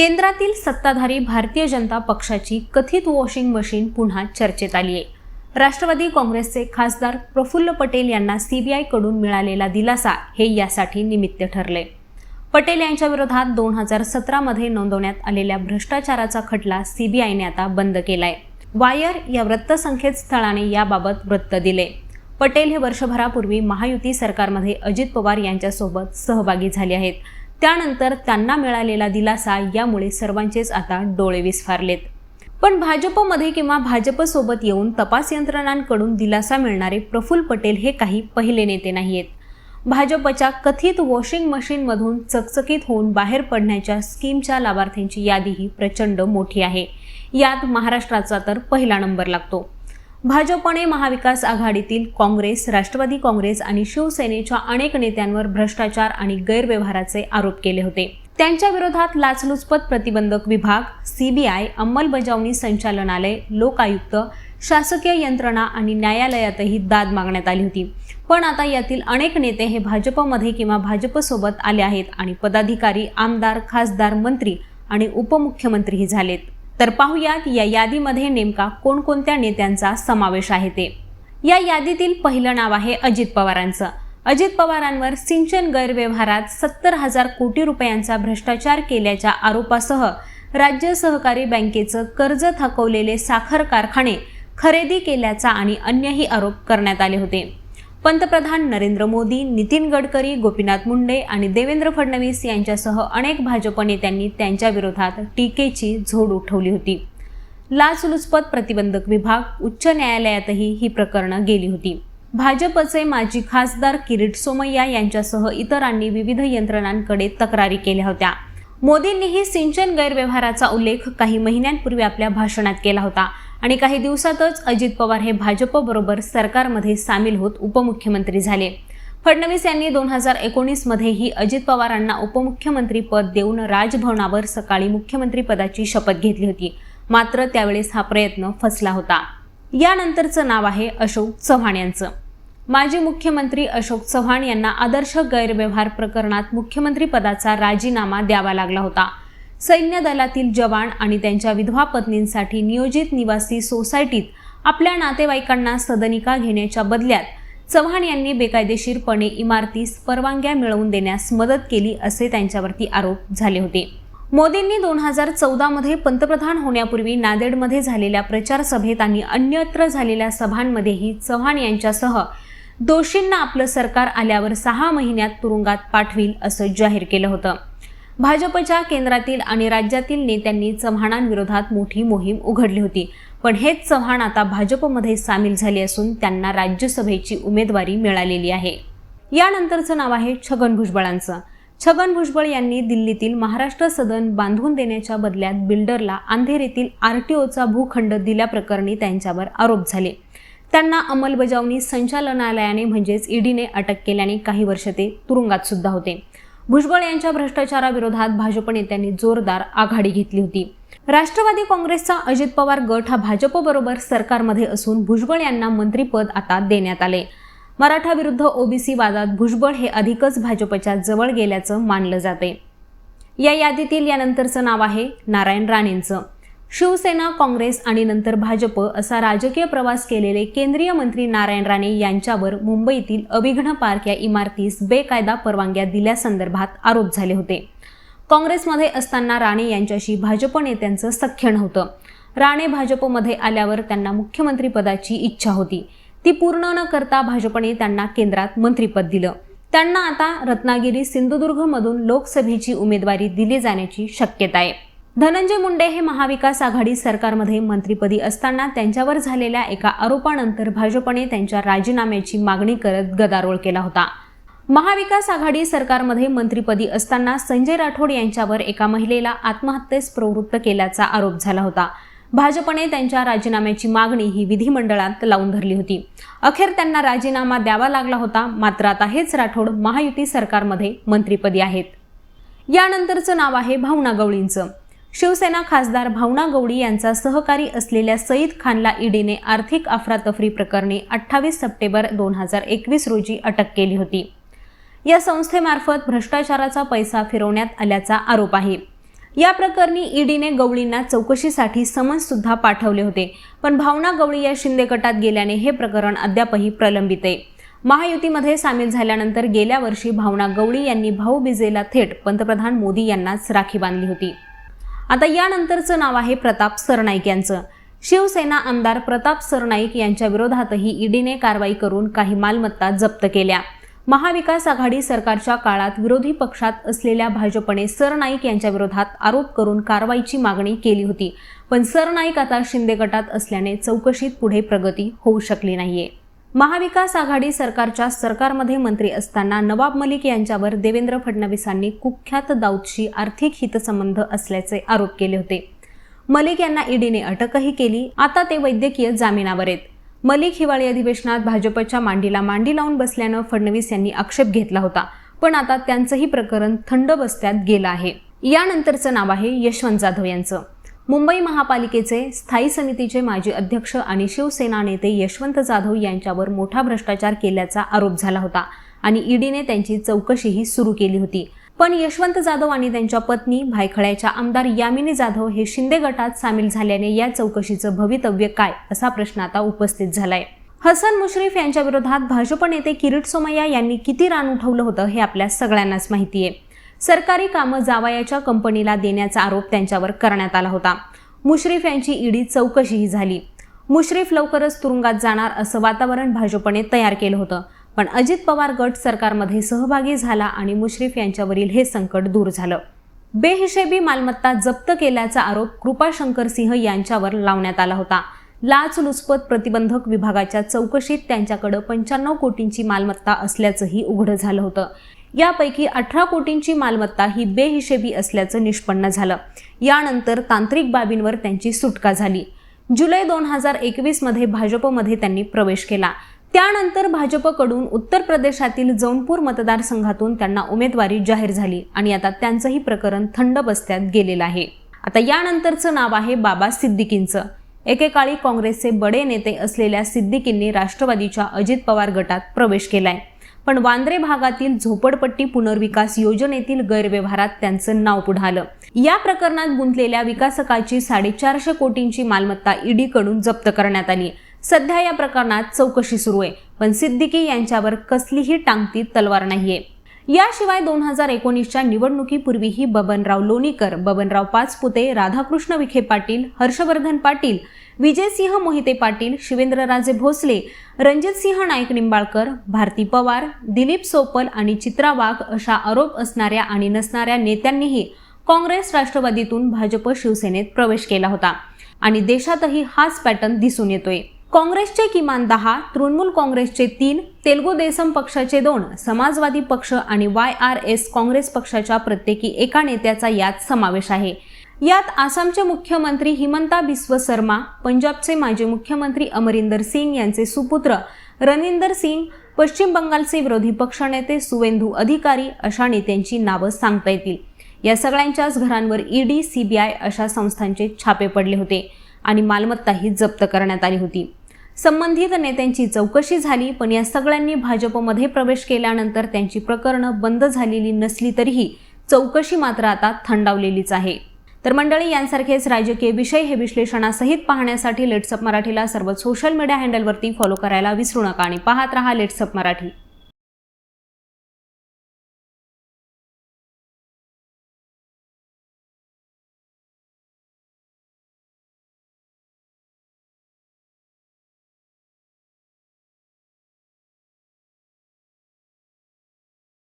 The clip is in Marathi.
केंद्रातील सत्ताधारी भारतीय जनता पक्षाची कथित वॉशिंग मशीन पुन्हा चर्चेत आली आहे. राष्ट्रवादी काँग्रेसचे खासदार प्रफुल्ल पटेल यांना सीबीआयकडून मिळालेला दिलासा हे यासाठी निमित्त ठरले. पटेल यांच्या विरोधात दोन हजार सतरामध्ये नोंदवण्यात आलेल्या भ्रष्टाचाराचा खटला सीबीआयने आता बंद केलाय. वायर या वृत्तसंकेतस्थळाने याबाबत वृत्त दिले. पटेल हे वर्षभरापूर्वी महायुती सरकारमध्ये अजित पवार यांच्यासोबत सहभागी झाले आहेत. त्यानंतर त्यांना मिळालेला दिलासा यामुळे सर्वांचेच आता डोळे विस्फारलेत. पण भाजपमध्ये किंवा भाजपसोबत येऊन तपास यंत्रणांकडून दिलासा मिळणारे प्रफुल्ल पटेल हे काही पहिले नेते नाहीयेत. भाजपच्या कथित वॉशिंग मशीनमधून चकचकीत होऊन बाहेर पडण्याच्या स्कीमच्या लाभार्थ्यांची यादीही प्रचंड मोठी आहे. यात महाराष्ट्राचा तर पहिला नंबर लागतो. भाजपने महाविकास आघाडीतील काँग्रेस राष्ट्रवादी काँग्रेस आणि शिवसेनेच्या अनेक नेत्यांवर भ्रष्टाचार आणि गैरव्यवहाराचे आरोप केले होते. त्यांच्या विरोधात लाचलुचपत प्रतिबंधक विभाग सीबीआय अंमलबजावणी संचालनालय लोकायुक्त शासकीय यंत्रणा आणि न्यायालयातही दाद मागण्यात आली होती. पण आता यातील अनेक नेते हे भाजपमध्ये किंवा भाजपसोबत आले आहेत आणि पदाधिकारी आमदार खासदार मंत्री आणि उपमुख्यमंत्रीही झालेत. तर पाहुयात या यादीमध्ये नेमका कोणकोणत्या नेत्यांचा समावेश आहे ते. या यादीतील पहिलं नाव आहे अजित पवारांचं. अजित पवारांवर सिंचन गैरव्यवहारात सत्तर हजार कोटी रुपयांचा भ्रष्टाचार केल्याच्या आरोपासह राज्य सहकारी बँकेचं कर्ज थकवलेले साखर कारखाने खरेदी केल्याचा आणि अन्यही आरोप करण्यात आले होते. पंतप्रधान नरेंद्र मोदी नितीन गडकरी गोपीनाथ मुंडे आणि देवेंद्र फडणवीस यांच्यासह अनेक भाजप नेत्यांनी त्यांच्या विरोधात टीकेची झोड उठवली होती. लाचलुचपत प्रतिबंधक विभाग उच्च न्यायालयातही ही प्रकरणं गेली होती. भाजपचे माजी खासदार किरीट सोमय्या यांच्यासह इतरांनी विविध यंत्रणांकडे तक्रारी केल्या होत्या. मोदींनीही सिंचन गैरव्यवहाराचा उल्लेख काही महिन्यांपूर्वी आपल्या भाषणात केला होता. आणि काही दिवसातच अजित पवार हे भाजपबरोबर सरकारमध्ये सामील होत उपमुख्यमंत्री झाले. फडणवीस यांनी दोन हजार एकोणीसमध्येही अजित पवारांना उपमुख्यमंत्री पद देऊन राजभवनावर सकाळी मुख्यमंत्री पदाची शपथ घेतली होती. मात्र त्यावेळेस हा प्रयत्न फसला होता. यानंतरचं नाव आहे अशोक चव्हाण यांचं. माजी मुख्यमंत्री अशोक चव्हाण यांना आदर्श गैरव्यवहार प्रकरणात मुख्यमंत्री पदाचा राजीनामा द्यावा लागला होता. सैन्य दलातील जवान आणि त्यांच्या विधवा पत्नींसाठी नियोजित निवासी सोसायटीत आपल्या नातेवाईकांना सदनिका घेण्याच्या बदल्यात चव्हाण यांनी बेकायदेशीरपणे इमारतीस परवानग्या मिळवून देण्यास मदत केली असे त्यांच्यावरती आरोप झाले होते. मोदींनी दोन हजार चौदामध्ये पंतप्रधान होण्यापूर्वी नांदेडमध्ये झालेल्या प्रचार सभेत आणि अन्यत्र झालेल्या सभांमध्येही चव्हाण यांच्यासह दोषींना आपलं सरकार आल्यावर सहा महिन्यात तुरुंगात पाठवील असं जाहीर केलं होतं. भाजपच्या केंद्रातील आणि राज्यातील नेत्यांनी चव्हाणांविरोधात मोठी मोहीम उघडली होती. पण हेच चव्हाण आता भाजपमध्ये सामील झाले असून त्यांना राज्यसभेची उमेदवारी मिळालेली आहे. यानंतरचं नाव आहे छगन भुजबळांचं. छगन भुजबळ यांनी दिल्लीतील महाराष्ट्र सदन बांधून देण्याच्या बदल्यात बिल्डरला अंधेरीतील आरटीओचा भूखंड दिल्याप्रकरणी त्यांच्यावर आरोप झाले. त्यांना अंमलबजावणी संचालनालयाने म्हणजेच ईडीने अटक केल्याने काही वर्ष ते तुरुंगात सुद्धा होते. भुजबळ यांच्या भ्रष्टाचाराविरोधात भाजप नेत्यांनी जोरदार आघाडी घेतली होती. राष्ट्रवादी काँग्रेसचा अजित पवार गट हा भाजपबरोबर सरकारमध्ये असून भुजबळ यांना मंत्रीपद आता देण्यात आले. मराठा विरुद्ध ओबीसी वादात भुजबळ हे अधिकच भाजपच्या जवळ गेल्याचं मानलं जाते. या यादीतील यानंतरचं नाव आहे नारायण राणेंचं. शिवसेना काँग्रेस आणि नंतर भाजप असा राजकीय प्रवास केलेले केंद्रीय मंत्री नारायण राणे यांच्यावर मुंबईतील अभिघ्न पार्क या इमारतीस बेकायदा परवानग्या दिल्यासंदर्भात आरोप झाले होते. काँग्रेसमध्ये असताना राणे यांच्याशी भाजप नेत्यांचं सख्य नव्हतं. राणे भाजपमध्ये आल्यावर त्यांना मुख्यमंत्रीपदाची इच्छा होती. ती पूर्ण न करता भाजपने त्यांना केंद्रात मंत्रीपद दिलं. त्यांना आता रत्नागिरी सिंधुदुर्गमधून लोकसभेची उमेदवारी दिली जाण्याची शक्यता आहे. धनंजय मुंडे हे महाविकास आघाडी सरकारमध्ये मंत्रीपदी असताना त्यांच्यावर झालेल्या एका आरोपानंतर भाजपने त्यांच्या राजीनाम्याची मागणी करत गदारोळ केला होता. महाविकास आघाडी सरकारमध्ये मंत्रीपदी असताना संजय राठोड यांच्यावर एका महिलेला आत्महत्येस प्रवृत्त केल्याचा आरोप झाला होता. भाजपने त्यांच्या राजीनाम्याची मागणी ही विधिमंडळात लावून धरली होती. अखेर त्यांना राजीनामा द्यावा लागला होता मात्र आता हेच राठोड महायुती सरकारमध्ये मंत्रीपदी आहेत. यानंतरचं नाव आहे भावना गवळींचं. शिवसेना खासदार भावना गवळी यांचा सहकारी असलेल्या सईद खानला ईडीने आर्थिक अफरातफरी प्रकरणी अठ्ठावीस सप्टेंबर दोन हजार एकवीस रोजी अटक केली होती. या संस्थेमार्फत भ्रष्टाचाराचा पैसा फिरवण्यात आल्याचा आरोप आहे. या प्रकरणी ईडीने गवळींना चौकशीसाठी समन्ससुद्धा पाठवले होते पण भावना गवळी या शिंदे गटात गेल्याने हे प्रकरण अद्यापही प्रलंबित आहे. महायुतीमध्ये सामील झाल्यानंतर गेल्या वर्षी भावना गवळी यांनी भाऊबिजेला थेट पंतप्रधान मोदी यांनाच राखी बांधली होती. आता यानंतरचं नाव आहे प्रताप सरनाईक यांचं. शिवसेना आमदार प्रताप सरनाईक यांच्या विरोधातही ईडीने कारवाई करून काही मालमत्ता जप्त केल्या. महाविकास आघाडी सरकारच्या काळात विरोधी पक्षात असलेल्या भाजपने सरनाईक यांच्या विरोधात आरोप करून कारवाईची मागणी केली होती. पण सरनाईक आता शिंदे गटात असल्याने चौकशीत पुढे प्रगती होऊ शकली नाहीये. महाविकास आघाडी सरकारच्या सरकारमध्ये मंत्री असताना नवाब मलिक यांच्यावर देवेंद्र फडणवीसांनी कुख्यात दाऊदशी आर्थिक हितसंबंध असल्याचे आरोप केले होते. मलिक यांना ईडीने अटकही केली. आता ते वैद्यकीय जामिनावर आहेत. मलिक हिवाळी अधिवेशनात भाजपच्या मांडीला मांडी लावून बसल्यानं फडणवीस यांनी आक्षेप घेतला होता. पण आता त्यांचंही प्रकरण थंड बसत्यात गेलं आहे. यानंतरचं नाव आहे यशवंत जाधव यांचं. मुंबई महापालिकेचे स्थायी समितीचे माजी अध्यक्ष आणि शिवसेना नेते यशवंत जाधव यांच्यावर मोठा भ्रष्टाचार केल्याचा आरोप झाला होता आणि ईडीने त्यांची चौकशीही सुरू केली होती. पण यशवंत जाधव आणि त्यांच्या पत्नी भायखळ्याच्या आमदार यामिनी जाधव हे शिंदे गटात सामील झाल्याने या चौकशीचं भवितव्य काय असा प्रश्न आता उपस्थित झालाय. हसन मुश्रीफ यांच्या विरोधात भाजप नेते किरीट सोमय्या यांनी किती रान उठवलं होतं हे आपल्या सगळ्यांनाच माहिती आहे सरकारी कामं जावयाच्या कंपनीला देण्याचा आरोप त्यांच्यावर करण्यात आला होता. मुश्रीफ यांची ईडी चौकशीही झाली. मुश्रीफ लवकरच तुरुंगात जाणार असं वातावरण भाजपने तयार केलं होतं. पण अजित पवार गट सरकारमध्ये सहभागी झाला आणि मुश्रीफ यांच्यावरील हे संकट दूर झालं. बेहिशेबी मालमत्ता जप्त केल्याचा आरोप कृपाशंकर सिंह यांच्यावर लावण्यात आला होता. लाचलुचपत प्रतिबंधक विभागाच्या चौकशीत त्यांच्याकडे पंच्याण्णव कोटींची मालमत्ता असल्याचंही उघड झालं होतं. यापैकी अठरा कोटींची मालमत्ता ही बेहिशेबी असल्याचं निष्पन्न झालं. यानंतर तांत्रिक बाबींवर त्यांची सुटका झाली. जुलै दोन हजार एकवीसमध्ये भाजपमध्ये त्यांनी प्रवेश केला. त्यानंतर भाजपकडून उत्तर प्रदेशातील जौनपूर मतदारसंघातून त्यांना उमेदवारी जाहीर झाली आणि आता त्यांचंही प्रकरण थंड बस्त्यात गेलेलं आहे. आता यानंतरचं नाव आहे बाबा सिद्दीकींचं. एकेकाळी काँग्रेसचे बडे नेते असलेल्या सिद्दीकींनी राष्ट्रवादीच्या अजित पवार गटात प्रवेश केलाय. पण वांद्रे भागातील झोपडपट्टी पुनर्विकास योजनेतील गैरव्यवहारात त्यांचं नाव पुढालं. आलं या प्रकरणात गुंतलेल्या विकासकाची साडेचारशे कोटींची मालमत्ता ईडीकडून जप्त करण्यात आली. सध्या या प्रकरणात चौकशी सुरू आहे पण सिद्दीकी यांच्यावर कसलीही टांगती तलवार नाहीये. याशिवाय दोन हजार एकोणीसच्या निवडणुकीपूर्वीही बबनराव लोणीकर बबनराव पाचपुते राधाकृष्ण विखे पाटील हर्षवर्धन पाटील विजयसिंह मोहिते पाटील शिवेंद्रराजे भोसले रणजितसिंह नाईक निंबाळकर भारती पवार दिलीप सोपल आणि चित्रा वाघ अशा आरोप असणाऱ्या आणि नसणाऱ्या नेत्यांनीही काँग्रेस राष्ट्रवादीतून भाजप शिवसेनेत प्रवेश केला होता. आणि देशातही हाच पॅटर्न दिसून येतोय. काँग्रेसचे किमान दहा तृणमूल काँग्रेसचे तीन तेलगू देसम पक्षाचे दोन समाजवादी पक्ष आणि वाय आर एस काँग्रेस पक्षाच्या प्रत्येकी एका नेत्याचा यात समावेश आहे. यात आसामचे मुख्यमंत्री हिमंता बिस्व शर्मा पंजाबचे माजी मुख्यमंत्री अमरिंदर सिंग यांचे सुपुत्र रनिंदर सिंग पश्चिम बंगालचे विरोधी पक्षनेते सुवेंदू अधिकारी अशा नेत्यांची नावं सांगता येतील. या सगळ्यांच्याच घरांवर ईडी सीबीआय अशा संस्थांचे छापे पडले होते आणि मालमत्ताही जप्त करण्यात आली होती. संबंधित नेत्यांची चौकशी झाली पण या सगळ्यांनी भाजपमध्ये प्रवेश केल्यानंतर त्यांची प्रकरणं बंद झालेली नसली तरीही चौकशी मात्र आता थंडावलेलीच आहे. तर मंडळी यांसारखेच राजकीय विषय हे विश्लेषणासहित पाहण्यासाठी लेट्सअप मराठीला सर्व सोशल मीडिया हँडलवरती फॉलो करायला विसरू नका आणि पाहत रहा लेट्सअप मराठी.